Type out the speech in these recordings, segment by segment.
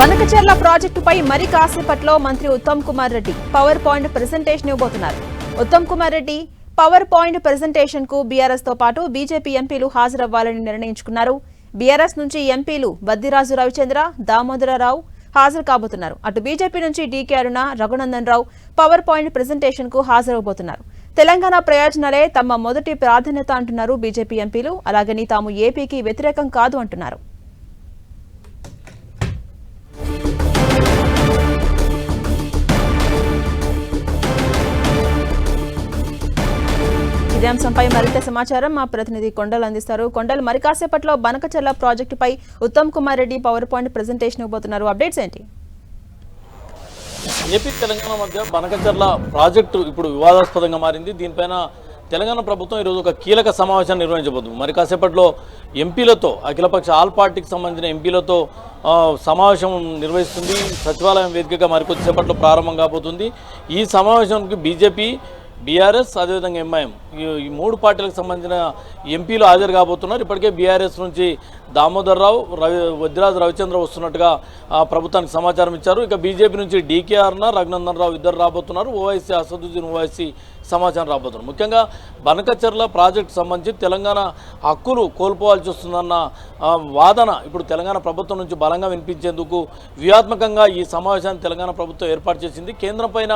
వనకచర్ల ప్రాజెక్టుపై మరి కాసేపట్లో మంత్రి Uttam Kumar Reddy power point presentation ఇవ్వబోతున్నారు. ఉత్తమ్ కుమార్ రెడ్డి పవర్ పాయింట్ ప్రెజెంటేషన్కు బీఆర్ఎస్తో పాటు బీజేపీ ఎంపీలు హాజరవ్వాలని నిర్ణయించుకున్నారు. బీఆర్ఎస్ నుంచి ఎంపీలు బద్దిరాజు రవిచంద్ర దామోదరరావు హాజరు కాబోతున్నారు. అటు బీజేపీ నుంచి DK Aruna Raghunandan Rao power point ప్రెజెంటేషన్కు హాజరవబోతున్నారు తెలంగాణ ప్రయోజనాలే తమ మొదటి ప్రాధాన్యత అంటున్నారు బీజేపీ ఎంపీలు అలాగని తాము ఏపీకి వ్యతిరేకం కాదు అంటున్నారు. ఇదే అంశంపై మరింత సమాచారం మా ప్రతినిధి కొండలు అందిస్తారు. కొండలు మరి కాసేపట్లో బనకచర్ల ప్రాజెక్టుపై Uttam Kumar Reddy power point presentation ఇవ్వబోతున్నారు. అప్డేట్స్ ఏంటి? ఏపీ తెలంగాణ మధ్య బనకచర్ల ప్రాజెక్టు ఇప్పుడు వివాదాస్పదంగా మారింది. దీనిపైన తెలంగాణ ప్రభుత్వం ఈరోజు ఒక కీలక సమావేశాన్ని నిర్వహించబోతుంది. మరి కాసేపట్లో ఎంపీలతో అఖిలపక్ష ఆల్ పార్టీకి సంబంధించిన ఎంపీలతో సమావేశం నిర్వహిస్తుంది. సచివాలయం వేదికగా మరికొద్దిసేపట్లో ప్రారంభం కాబోతుంది. ఈ సమావేశానికి బీజేపీ బీఆర్ఎస్ అదేవిధంగా ఎంఐఎం. ఈ మూడు పార్టీలకు సంబంధించిన ఎంపీలు హాజరు కాబోతున్నారు. ఇప్పటికే బీఆర్ఎస్ నుంచి దామోదర్ రావు రవి వద్రాజ్ రవిచంద్ర వస్తున్నట్టుగా ప్రభుత్వానికి సమాచారం ఇచ్చారు. ఇక బీజేపీ నుంచి డీకేఆర్న రఘునందన్ రావు ఇద్దరు రాబోతున్నారు. ఓవైసీ అసదుద్దీన్ ఓవైసీ సమాచారం రాబోతున్నారు. ముఖ్యంగా బనకచర్ల ప్రాజెక్టు సంబంధించి తెలంగాణ హక్కులు కోల్పోవాల్సి వస్తుందన్న వాదన ఇప్పుడు తెలంగాణ ప్రభుత్వం నుంచి బలంగా వినిపించేందుకు వ్యూహాత్మకంగా ఈ సమావేశాన్ని తెలంగాణ ప్రభుత్వం ఏర్పాటు చేసింది. కేంద్రం పైన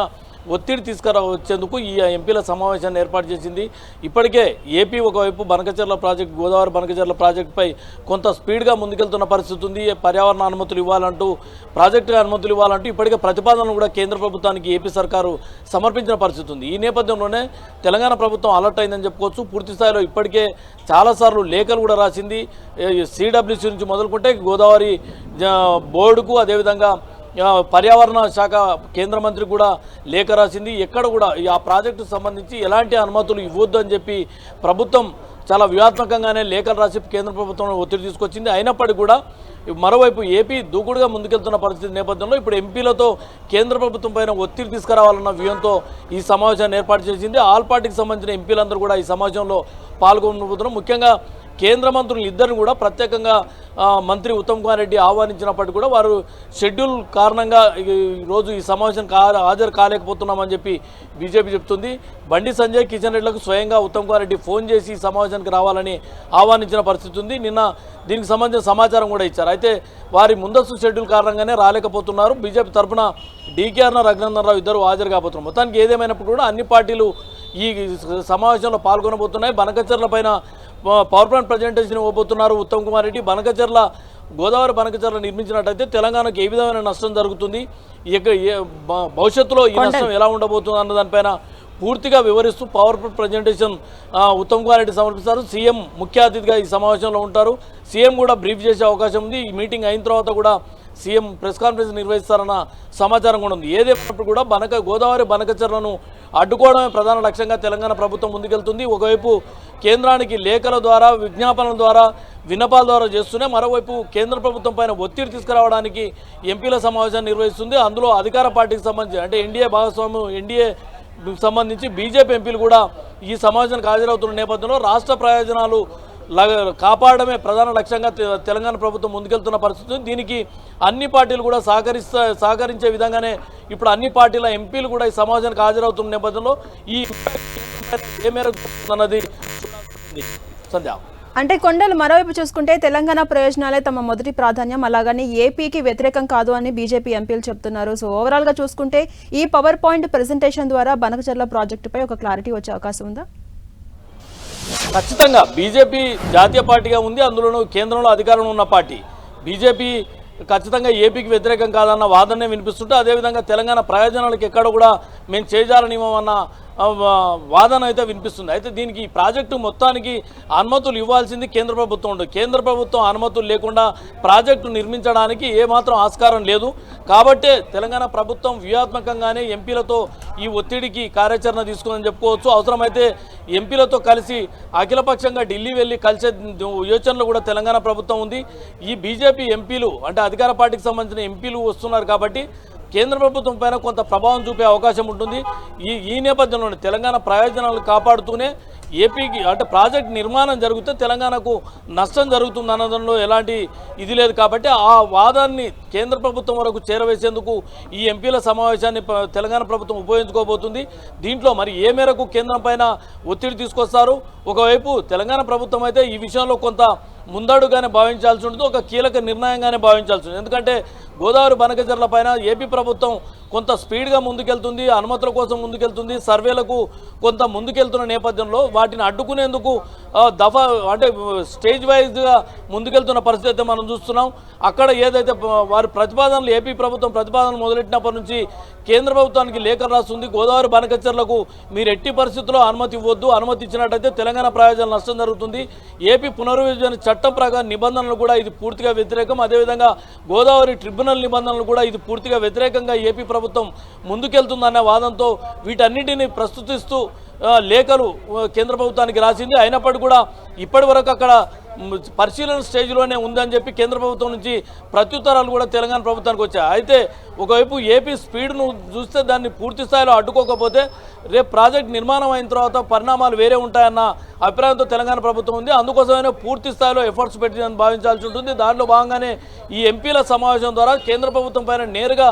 ఒత్తిడి తీసుకురా వచ్చేందుకు ఈ ఎంపీల సమావేశాన్ని ఏర్పాటు చేసింది. ఇప్పటికే ఏపీ ఒకవైపు బనకచర్ల ప్రాజెక్ట్ గోదావరి బనకచర్ల ప్రాజెక్టుపై కొంత స్పీడ్గా ముందుకెళ్తున్న పరిస్థితి ఉంది. పర్యావరణ అనుమతులు ఇవ్వాలంటూ ప్రాజెక్టు అనుమతులు ఇవ్వాలంటూ ఇప్పటికే ప్రతిపాదనలు కూడా కేంద్ర ప్రభుత్వానికి ఏపీ సర్కారు సమర్పించిన పరిస్థితి ఉంది. ఈ నేపథ్యంలోనే తెలంగాణ ప్రభుత్వం అలర్ట్ అయిందని చెప్పుకోవచ్చు. పూర్తిస్థాయిలో ఇప్పటికే చాలాసార్లు లేఖలు కూడా రాసింది. సిడబ్ల్యూసీ నుంచి మొదలుకుంటే గోదావరి జ- బోర్డుకు అదేవిధంగా పర్యావరణ శాఖ కేంద్ర మంత్రి కూడా లేఖ రాసింది. ఎక్కడ కూడా ఆ ప్రాజెక్టుకు సంబంధించి ఎలాంటి అనుమతులు ఇవ్వద్దు అని చెప్పి ప్రభుత్వం చాలా వ్యూహాత్మకంగానే లేఖలు రాసి కేంద్ర ప్రభుత్వం ఒత్తిడి తీసుకొచ్చింది. అయినప్పటికీ కూడా మరోవైపు ఏపీ దూకుడుగా ముందుకెళ్తున్న పరిస్థితి నేపథ్యంలో ఇప్పుడు ఎంపీలతో కేంద్ర ప్రభుత్వం పైన ఒత్తిడి తీసుకురావాలన్న వ్యూహంతో ఈ సమావేశాన్ని ఏర్పాటు చేసింది. ఆల్ పార్టీకి సంబంధించిన ఎంపీలందరూ కూడా ఈ సమావేశంలో పాల్గొనబోతున్నారు. ముఖ్యంగా కేంద్ర మంత్రులు ఇద్దరు కూడా ప్రత్యేకంగా మంత్రి ఉత్తమ్ కుమార్ రెడ్డి ఆహ్వానించినప్పటికీ కూడా వారు షెడ్యూల్ కారణంగా ఈ రోజు ఈ సమావేశం హాజరు కాలేకపోతున్నామని చెప్పి బీజేపీ చెప్తుంది. బండి సంజయ్ కిషన్ రెడ్డిలకు స్వయంగా ఉత్తమ్ కుమార్ రెడ్డి ఫోన్ చేసి ఈ సమావేశానికి రావాలని ఆహ్వానించిన పరిస్థితి ఉంది. నిన్న దీనికి సంబంధించిన సమాచారం కూడా ఇచ్చారు. అయితే వారి ముందస్తు షెడ్యూల్ కారణంగానే రాలేకపోతున్నారు. బీజేపీ తరఫున డీకేఆర్న రఘునందన్ రావు ఇద్దరు హాజరు కాబోతున్నారు మొత్తానికి ఏదేమైనప్పుడు కూడా అన్ని పార్టీలు ఈ సమావేశంలో పాల్గొనబోతున్నాయి. బనకచర్ల పైన పవర్ ప్లాంట్ ప్రజెంటేషన్ ఇవ్వబోతున్నారు ఉత్తమ్ కుమార్ రెడ్డి. బనకచర్ల గోదావరి బనకచర్ల నిర్మించినట్టయితే తెలంగాణకు ఏ విధమైన నష్టం జరుగుతుంది? భవిష్యత్తులో ఈ నష్టం ఎలా ఉండబోతుంది అన్న దానిపైన పూర్తిగా వివరిస్తూ power point presentation Uttam Kumar Reddy సమర్పిస్తారు. సీఎం ముఖ్య అతిథిగా ఈ సమావేశంలో ఉంటారు. సీఎం కూడా బ్రీఫ్ చేసే అవకాశం ఉంది. ఈ మీటింగ్ అయిన తర్వాత కూడా సీఎం ప్రెస్ కాన్ఫరెన్స్ నిర్వహిస్తారన్న సమాచారం కూడా ఉంది. ఏదేమైనప్పుడు కూడా బనక గోదావరి బనకచర్లను అడ్డుకోవడమే ప్రధాన లక్ష్యంగా తెలంగాణ ప్రభుత్వం ముందుకెళ్తుంది. ఒకవైపు కేంద్రానికి లేఖల ద్వారా విజ్ఞాపనల ద్వారా విన్నపాల ద్వారా చేస్తూనే మరోవైపు కేంద్ర ప్రభుత్వం పైన ఒత్తిడి తీసుకురావడానికి ఎంపీల సమావేశాన్ని నిర్వహిస్తుంది. అందులో అధికార పార్టీకి సంబంధించి అంటే ఎన్డీఏ భాగస్వామ్యం ఎన్డీఏ సంబంధించి బీజేపీ ఎంపీలు కూడా ఈ సమావేశానికి హాజరవుతున్న నేపథ్యంలో రాష్ట్ర ప్రయోజనాలు కాపాడమే ప్రధాన లక్ష్యంగా తె- తెలంగాణ ప్రభుత్వం ముందుకెళ్తున్న పరిస్థితి. దీనికి అన్ని పార్టీలు కూడా సహకరిస్తా సహకరించే విధంగానే ఇప్పుడు అన్ని పార్టీల ఎంపీలు కూడా ఈ సమావేశానికి హాజరవుతున్న నేపథ్యంలో ఈ ఏ మేరకు అన్నది అంటే కొండలు మరోవైపు చూసుకుంటే తెలంగాణ ప్రయోజనాలే తమ మొదటి ప్రాధాన్యం. అలాగని ఏపీకి వ్యతిరేకం కాదు అని బీజేపీ ఎంపీలు చెప్తున్నారు. సో ఓవరాల్గా చూసుకుంటే ఈ పవర్ పాయింట్ ప్రజెంటేషన్ ద్వారా బనకచర్ల ప్రాజెక్టుపై ఒక క్లారిటీ వచ్చే అవకాశం ఉందా? ఖచ్చితంగా బీజేపీ జాతీయ పార్టీగా ఉంది అందులోనూ కేంద్రంలో అధికారంలో ఉన్న పార్టీ. బీజేపీ ఖచ్చితంగా ఏపీకి వ్యతిరేకం కాదన్న వాదనే వినిపిస్తుంటే అదేవిధంగా తెలంగాణ ప్రయోజనాలకు ఎక్కడ కూడా మేము చేజారనివ్వమన్న వాదన అయితే వినిపిస్తుంది. అయితే దీనికి ఈ ప్రాజెక్టు మొత్తానికి అనుమతులు ఇవ్వాల్సింది కేంద్ర ప్రభుత్వం ఉండదు కేంద్ర ప్రభుత్వం అనుమతులు లేకుండా ప్రాజెక్టు నిర్మించడానికి ఏమాత్రం ఆస్కారం లేదు. కాబట్టే తెలంగాణ ప్రభుత్వం వ్యూహాత్మకంగానే ఎంపీలతో ఈ ఒత్తిడికి కార్యాచరణ తీసుకుందని చెప్పుకోవచ్చు. అవసరమైతే ఎంపీలతో కలిసి అఖిలపక్షంగా ఢిల్లీ వెళ్ళి కలిసే యోచనలో కూడా తెలంగాణ ప్రభుత్వం ఉంది. ఈ బీజేపీ ఎంపీలు అంటే అధికార పార్టీకి సంబంధించిన ఎంపీలు వస్తున్నారు కాబట్టి కేంద్ర ప్రభుత్వం పైన కొంత ప్రభావం చూపే అవకాశం ఉంటుంది. ఈ ఈ నేపథ్యంలోనే తెలంగాణ ప్రయోజనాలు కాపాడుతూనే ఏపీకి అంటే ప్రాజెక్ట్ నిర్మాణం జరిగితే తెలంగాణకు నష్టం జరుగుతుంది అనడంలో ఎలాంటి ఇది లేదు కాబట్టి ఆ వాదాన్ని కేంద్ర ప్రభుత్వం వరకు చేరవేసేందుకు ఈ ఎంపీల సమావేశాన్ని ప- తెలంగాణ ప్రభుత్వం ఉపయోగించుకోబోతుంది. దీంట్లో మరి ఏ మేరకు కేంద్రం పైన ఒత్తిడి తీసుకొస్తారు? ఒకవైపు తెలంగాణ ప్రభుత్వం అయితే ఈ విషయంలో కొంత ముందడుగానే భావించాల్సి ఉంటుంది. ఒక కీలక నిర్ణయంగానే భావించాల్సి ఉంటుంది. ఎందుకంటే గోదావరి బనకజర్ల పైన ఏపీ ప్రభుత్వం కొంత స్పీడ్గా ముందుకెళ్తుంది అనుమతుల కోసం ముందుకెళ్తుంది. సర్వేలకు కొంత ముందుకెళ్తున్న నేపథ్యంలో వాటిని అడ్డుకునేందుకు దఫా అంటే స్టేజ్ వైజ్గా ముందుకెళ్తున్న పరిస్థితి అయితే మనం చూస్తున్నాం. అక్కడ ఏదైతే వారి ప్రతిపాదనలు ఏపీ ప్రభుత్వం ప్రతిపాదనలు మొదలెట్టినప్పటి నుంచి కేంద్ర ప్రభుత్వానికి లేఖ రాస్తుంది. గోదావరి బనకచర్లకు మీరు ఎట్టి పరిస్థితుల్లో అనుమతి ఇవ్వద్దు. అనుమతి ఇచ్చినట్టయితే తెలంగాణ ప్రయోజనాలు నష్టం జరుగుతుంది. ఏపీ పునర్విభజన చట్టం ప్రకారం నిబంధనలు కూడా ఇది పూర్తిగా వ్యతిరేకం. అదేవిధంగా గోదావరి ట్రిబ్యునల్ నిబంధనలు కూడా ఇది పూర్తిగా వ్యతిరేకంగా ఏపీ ప్రభుత్వం ముందుకెళ్తుందనే వాదంతో వీటన్నిటిని ప్రస్తుతిస్తూ లేఖలు కేంద్ర ప్రభుత్వానికి రాసింది. అయినప్పటికీ కూడా ఇప్పటి వరకు అక్కడ పరిశీలన స్టేజ్లోనే ఉందని చెప్పి కేంద్ర ప్రభుత్వం నుంచి ప్రత్యుత్తరాలు కూడా తెలంగాణ ప్రభుత్వానికి వచ్చాయి. అయితే ఒకవైపు ఏపీ స్పీడ్ను చూస్తే దాన్ని పూర్తి స్థాయిలో అడ్డుకోకపోతే రేపు ప్రాజెక్ట్ నిర్మాణం అయిన తర్వాత పరిణామాలు వేరే ఉంటాయన్న అభిప్రాయంతో తెలంగాణ ప్రభుత్వం ఉంది. అందుకోసమైనా పూర్తి స్థాయిలో ఎఫర్ట్స్ పెట్టిందని భావించాల్సి ఉంటుంది. దానిలో భాగంగానే ఈ ఎంపీల సమావేశం ద్వారా కేంద్ర ప్రభుత్వం పైన నేరుగా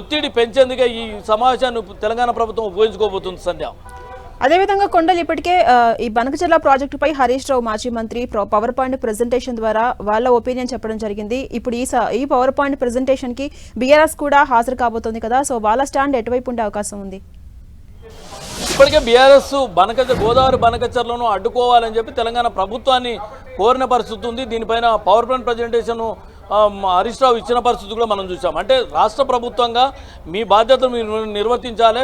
ఒత్తిడి పెంచేందుకే ఈ సమావేశాన్ని తెలంగాణ ప్రభుత్వం ఉపయోగించుకోబోతుంది సంధ్య. అదేవిధంగా కొండలు ఇప్పటికే ఈ బనకచర్ల ప్రాజెక్టుపై హరీష్ రావు మాజీ మంత్రి పవర్ పాయింట్ ప్రెజెంటేషన్ ద్వారా వాళ్ళ ఒపీనియన్ చెప్పడం జరిగింది. ఇప్పుడు ఈ స- ఈ పవర్ పాయింట్ ప్రెజెంటేషన్కి బీఆర్ఎస్ కూడా హాజరు కాబోతోంది కదా. సో వాళ్ళ స్టాండ్ ఎటువైపు ఉండే అవకాశం ఉంది? ఇప్పటికే బీఆర్ఎస్ బనకచ గోదావరి బనకచర్లను అడ్డుకోవాలని చెప్పి తెలంగాణ ప్రభుత్వాన్ని కోరిన పరిస్థితి ఉంది. దీనిపైన power plant presentation Harish Rao ఇచ్చిన పరిస్థితి కూడా మనం చూసాం. అంటే రాష్ట్ర ప్రభుత్వంగా మీ బాధ్యతను మీరు నిర్వర్తించాలి.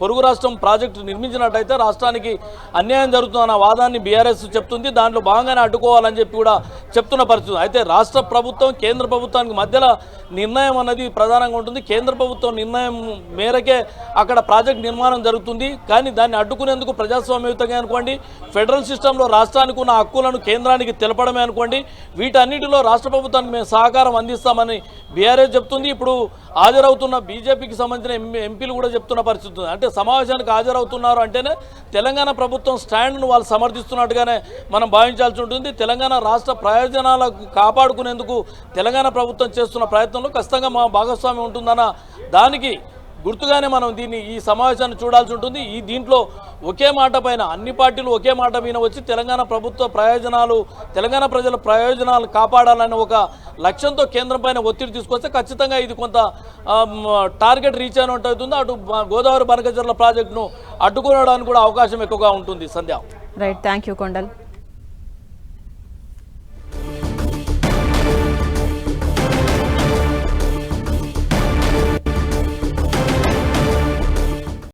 పొరుగు రాష్ట్రం ప్రాజెక్టు నిర్మించినట్టయితే రాష్ట్రానికి అన్యాయం జరుగుతుందన్న వాదాన్ని బీఆర్ఎస్ చెప్తుంది. దాంట్లో భాగంగానే అడ్డుకోవాలని చెప్పి కూడా చెప్తున్న పరిస్థితి. అయితే రాష్ట్ర ప్రభుత్వం కేంద్ర ప్రభుత్వానికి మధ్యలో నిర్ణయం అన్నది ప్రధానంగా ఉంటుంది. కేంద్ర ప్రభుత్వం నిర్ణయం మేరకే అక్కడ ప్రాజెక్ట్ నిర్మాణం జరుగుతుంది. కానీ దాన్ని అడ్డుకునేందుకు ప్రజాస్వామ్యయుతంగా అనుకోండి ఫెడరల్ సిస్టంలో రాష్ట్రానికి ఉన్న హక్కులను కేంద్రానికి తెలపడమే అనుకోండి వీటన్నిటిలో రాష్ట్ర ప్రభుత్వానికి మేము సహకారం అందిస్తామని బీఆర్ఎస్ చెప్తుంది. ఇప్పుడు హాజరవుతున్న బీజేపీకి సంబంధించిన ఎం ఎంపీలు కూడా చెప్తున్న పరిస్థితి ఉంది. అంటే సమావేశానికి హాజరవుతున్నారు అంటేనే తెలంగాణ ప్రభుత్వం స్టాండ్ను వాళ్ళు సమర్థిస్తున్నట్టుగానే మనం భావించాల్సి ఉంటుంది. తెలంగాణ రాష్ట్ర ప్రయోజనాలకు కాపాడుకునేందుకు తెలంగాణ ప్రభుత్వం చేస్తున్న ప్రయత్నంలో ఖచ్చితంగా మా భాగస్వామి ఉంటుందన్న దానికి గుర్తుగానే మనం దీన్ని ఈ సమావేశాన్ని చూడాల్సి ఉంటుంది. ఈ దీంట్లో ఒకే మాట పైన అన్ని పార్టీలు ఒకే మాట మీద వచ్చి తెలంగాణ ప్రభుత్వ ప్రయోజనాలు తెలంగాణ ప్రజల ప్రయోజనాలు కాపాడాలనే ఒక లక్ష్యంతో కేంద్రం పైన ఒత్తిడి తీసుకొస్తే ఖచ్చితంగా ఇది కొంత టార్గెట్ రీచ్ అయినట్టు అవుతుంది. అటు గోదావరి బనకచర్ల ప్రాజెక్టును అడ్డుకోవడానికి కూడా అవకాశం ఎక్కువగా ఉంటుంది. Sandhya. Right thank you Kondal